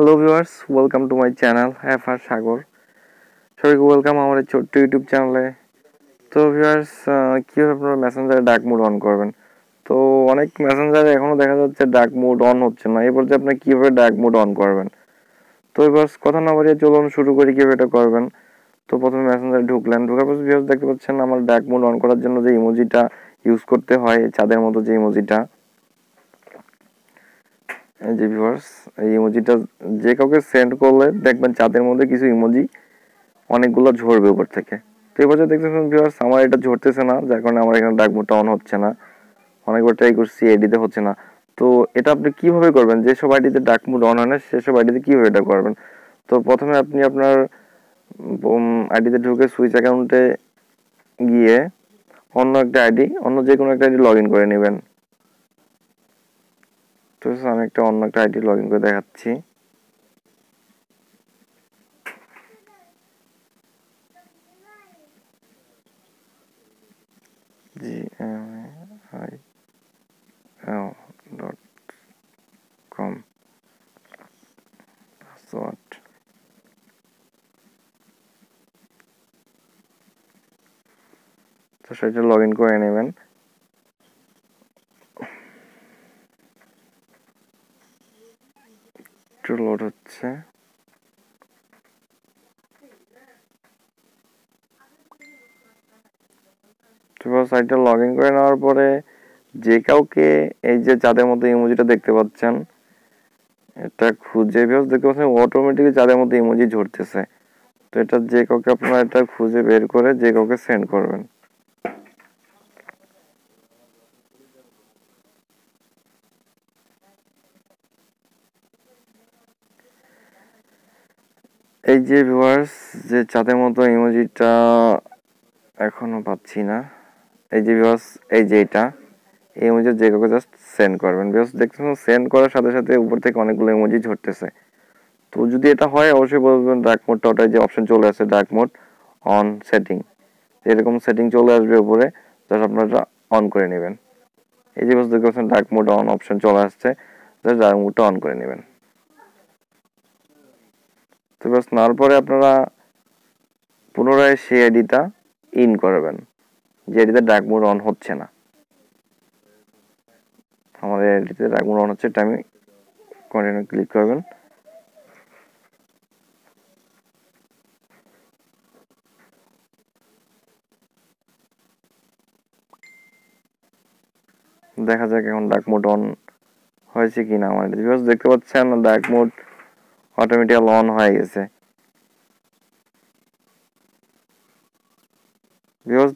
Hello viewers welcome to my channel half আর সাগর সবাইকে welcome আমার ছোট্ট ইউটিউব চ্যানেলে তো ভিউয়ার্স কীভাবে আপনারা মেসেঞ্জারে ডাক মোড অন করবেন? তো অনেক মেসেঞ্জারে এখনও দেখা যাচ্ছে ডাক মোড অন হচ্ছে না। এই বলতে আপনি কীভাবে ডাক মোড অন করবেন? তো এবার কথা না বাড়িয়ে চলুন শুরু করি কীভাবে এটা করবেন। তো প্রথমে মেসেঞ্জারে ঢুকলেন। ঢুকার পর ভিউয়ার্স দেখতে পাচ্ছেন আমার ডাক মোড অন করার জন্য যে ইমোজিটা ইউজ করতে হয়, চাঁদের মতো যে ইমোজিটা যে ভিউয়ার্স এই ইমোজিটা যে কাউকে সেন্ড করলে দেখবেন চাঁদের মধ্যে কিছু ইমোজি অনেকগুলো ঝরবে উপর থেকে। তো এবার দেখতেছেন ভিউয়ার্স আমার এটা ঝরতেছে না, যার কারণে আমার এখানে ডাক অন হচ্ছে না। অনেকবার ট্রাই করছি এডিতে হচ্ছে না। তো এটা আপনি কীভাবে করবেন? যেসব আইডিতে ডাক মোড অন হয় না, সেসব আইডিতে কীভাবে এটা করবেন? তো প্রথমে আপনি আপনার আইডিতে ঢুকে সুইচ অ্যাকাউন্টে গিয়ে অন্য একটা আইডি অন্য যে কোনো একটা আইডি লগ ইন করে নেবেন। তো আমি একটা অন্য একটা আইডি লগ ইন করে দেখাচ্ছি। জি তো সেটা লগ ইন করে নেবেন। একটু লোড হচ্ছে। সাইটটা লগ ইন করে নেওয়ার পরে যে কাউকে এই যে যাদের মধ্যে ইমোজিটা দেখতে পাচ্ছেন, এটা খুঁজে ভিউস দেখতে পাচ্ছেন অটোমেটিকলি যাদের মধ্যে ইমোজি ঝরতেছে। তো এটা যে কাউকে আপনারা এটা খুঁজে বের করে যে কাউকে সেন্ড করবেন। এই যে ভিউয়ার্স যে চাঁদের মতো ইমোজিটা এখনও পাচ্ছি না। এই যে ভিউয়ার্স এই যে এটা এই ইমোজি যে কাউকে জাস্ট সেন্ড করবেন। ভিউয়ার্স দেখতেছেন সেন্ড করার সাথে সাথে উপর থেকে অনেকগুলো ইমোজি ঝরতেছে। তো যদি এটা হয়, অবশ্যই বলবেন ডার্ক মোডটা ওটাই যে অপশন চলে আসে ডার্ক মোড অন সেটিং এরকম সেটিং চলে আসবে উপরে জাস্ট আপনারা অন করে নেবেন। এই যে ভিউয়ার্স দেখতে পাচ্ছেন ডার্ক মোড অন অপশন চলে আসছে জাস্ট ডার্ক মোডটা অন করে নেবেন। তো বাস নেওয়ার পরে আপনারা পুনরায় সেই আইডিটা ইন করবেন। যে আইডিতে ডার্ক মোড অন হচ্ছে না। আমাদের আইডিতে ডার্ক মোড অন হচ্ছে, এটা আমি কন্টিনিউ ক্লিক করবেন। দেখা যাক এখন ডাক মোড অন হয়েছে কিনা আমার দেখতে পাচ্ছেন ডাক মোড অটোমেটিক্যাল অন হয়ে গেছে।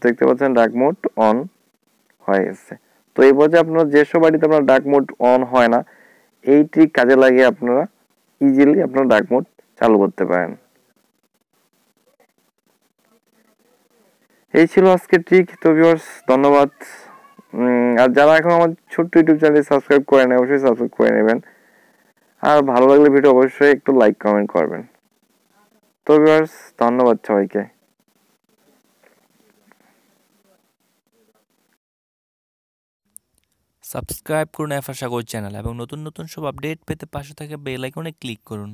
দেখতে পাচ্ছেন ডাক মোড অন হয়ে গেছে। তো এই পর্যায়ে আপনারা যেসব বাড়িতে আপনার ডার্ক মোড অন হয় না এই ট্রিক কাজে লাগিয়ে আপনারা ইজিলি আপনার ডাক মোড চালু করতে পারেন। এই ছিল আজকের ট্রিক তো ভিউয়ার্স ধন্যবাদ। আর যারা এখন আমার ছোট্ট ইউটিউব চ্যানেল সাবস্ক্রাইব করে নেয় অবশ্যই সাবস্ক্রাইব করে নেবেন। আর ভালো লাগলে ভিডিও অবশ্যই একটু লাইক কমেন্ট করবেন। তো ভিউয়ার্স ধন্যবাদ সবাইকে। সাবস্ক্রাইব করুন এফা সাগর চ্যানেল এবং নতুন নতুন সব আপডেট পেতে পাশে থাকা বেল আইকনে ক্লিক করুন।